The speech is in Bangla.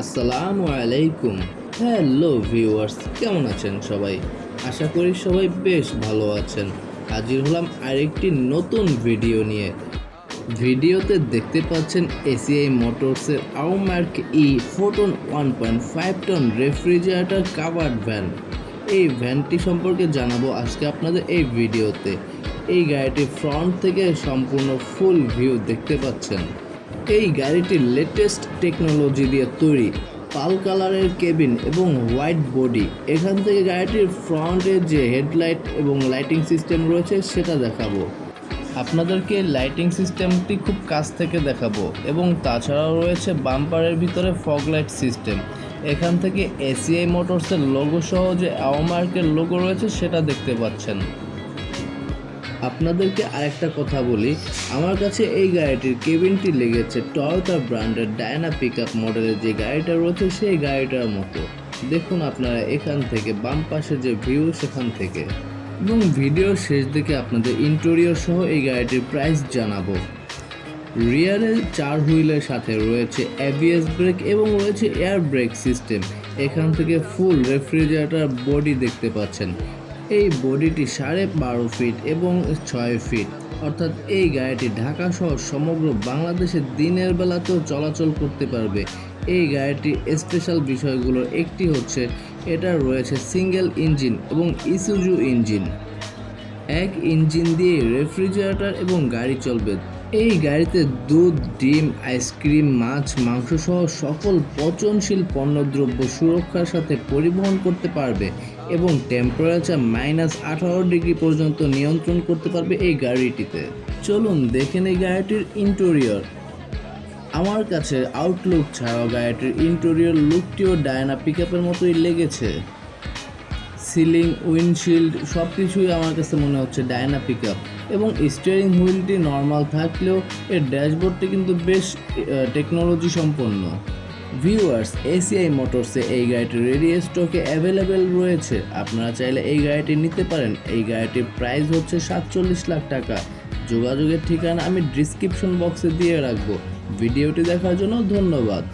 আসসালামু আলাইকুম। হ্যালো ভিউয়ার্স কেমন আছেন সবাই? আশা করি সবাই বেশ ভালো আছেন। হাজির হলাম আরেকটি নতুন ভিডিও নিয়ে। ভিডিওতে দেখতে পাচ্ছেন ACI মোটরসের Aumark E Foton one point five ton refrigerator covered van এই ভ্যানটি সম্পর্কে জানাব আজকে আপনাদের এই ভিডিওতে এই গাড়িটি ফ্রন্ট থেকে সম্পূর্ণ ফুল ভিউ দেখতে পাচ্ছেন। এই গাড়িটি লেটেস্ট টেকনোলজি দিয়ে তৈরি। পাল কালারের কেবিন এবং হোয়াইট বডি। এখান থেকে গাড়িটির ফ্রন্টের যে হেডলাইট এবং লাইটিং সিস্টেম রয়েছে, সেটা দেখাবো। আপনাদেরকে লাইটিং সিস্টেমটি খুব কাছ থেকে দেখাবো এবং তাছাড়াও রয়েছে বাম্পারের ভিতরে ফগ লাইট সিস্টেম এখান থেকে এসিআই মোটরসের লোগো সহ যে আওমার্কের লোগো রয়েছে, সেটা দেখতে পাচ্ছেন। আপনাদেরকে আরেকটা কথা বলি। আমার কাছে এই গাড়িটির কেবিনটি লেগেছে টয়োটা ব্র্যান্ডের ডায়না পিক আপ মডেলের যে গাড়িটা রয়েছে, সেই গাড়িটার মতো। দেখুন আপনারা এখান থেকে, বাম পাশে যে ভিউ, সেখান থেকে। এবং ভিডিওর শেষ দিকে আপনাদের ইন্টেরিয়র সহ এই গাড়িটির প্রাইস জানাব। রিয়ারে চার হুইলের সাথে রয়েছে এবিএস ব্রেক এবং রয়েছে এয়ার ব্রেক সিস্টেম এখান থেকে ফুল রেফ্রিজারেটর বডি দেখতে পাচ্ছেন। এই বডিটি সাড়ে বারো ফিট এবং ছয় ফিট। অর্থাৎ এই গাড়িটি ঢাকা সহ সমগ্র বাংলাদেশে দিনের বেলাতেও চলাচল করতে পারবে। এই গাড়িটির স্পেশাল বিষয়গুলোর একটি হচ্ছে, এটা রয়েছে সিঙ্গেল ইঞ্জিন এবং ইসুজু ইঞ্জিন এক ইঞ্জিন দিয়ে রেফ্রিজারেটর এবং গাড়ি চলবে। এই গাড়িতে দুধ, ডিম, আইসক্রিম, মাছ মাংস সহ সকল পচনশীল পণ্যদ্রব্য সুরক্ষার সাথে পরিবহন করতে পারবে এবং টেম্পারেচার মাইনাস আঠারো ডিগ্রি পর্যন্ত নিয়ন্ত্রণ করতে পারবে এই গাড়িটিতে। চলুন দেখেন এই গাড়িটির ইন্টেরিয়র আমার কাছে আউটলুক ছাড়াও গাড়িটির ইন্টেরিয়র লুকটিও ডায়না পিক মতোই লেগেছে। সিলিং উইন্ডশিল্ড সব কিছুই আমার কাছে মনে হচ্ছে ডায়না পিক এবং স্টিয়ারিং হুইলটি নর্মাল থাকলেও এর ড্যাশবোর্ডটি কিন্তু বেশ টেকনোলজি সম্পন্ন। ভিউয়ার্স এসিআই মোটরসে এই গাড়িটি রেডি স্টকে অ্যাভেলেবেল রয়েছে। আপনারা চাইলে এই গাড়িটি নিতে পারেন। এই গাড়িটির প্রাইস হচ্ছে সাতচল্লিশ লাখ টাকা। যোগাযোগের ঠিকানা আমি ডিসক্রিপশন বক্সে দিয়ে রাখব। ভিডিওটি দেখার জন্য ধন্যবাদ।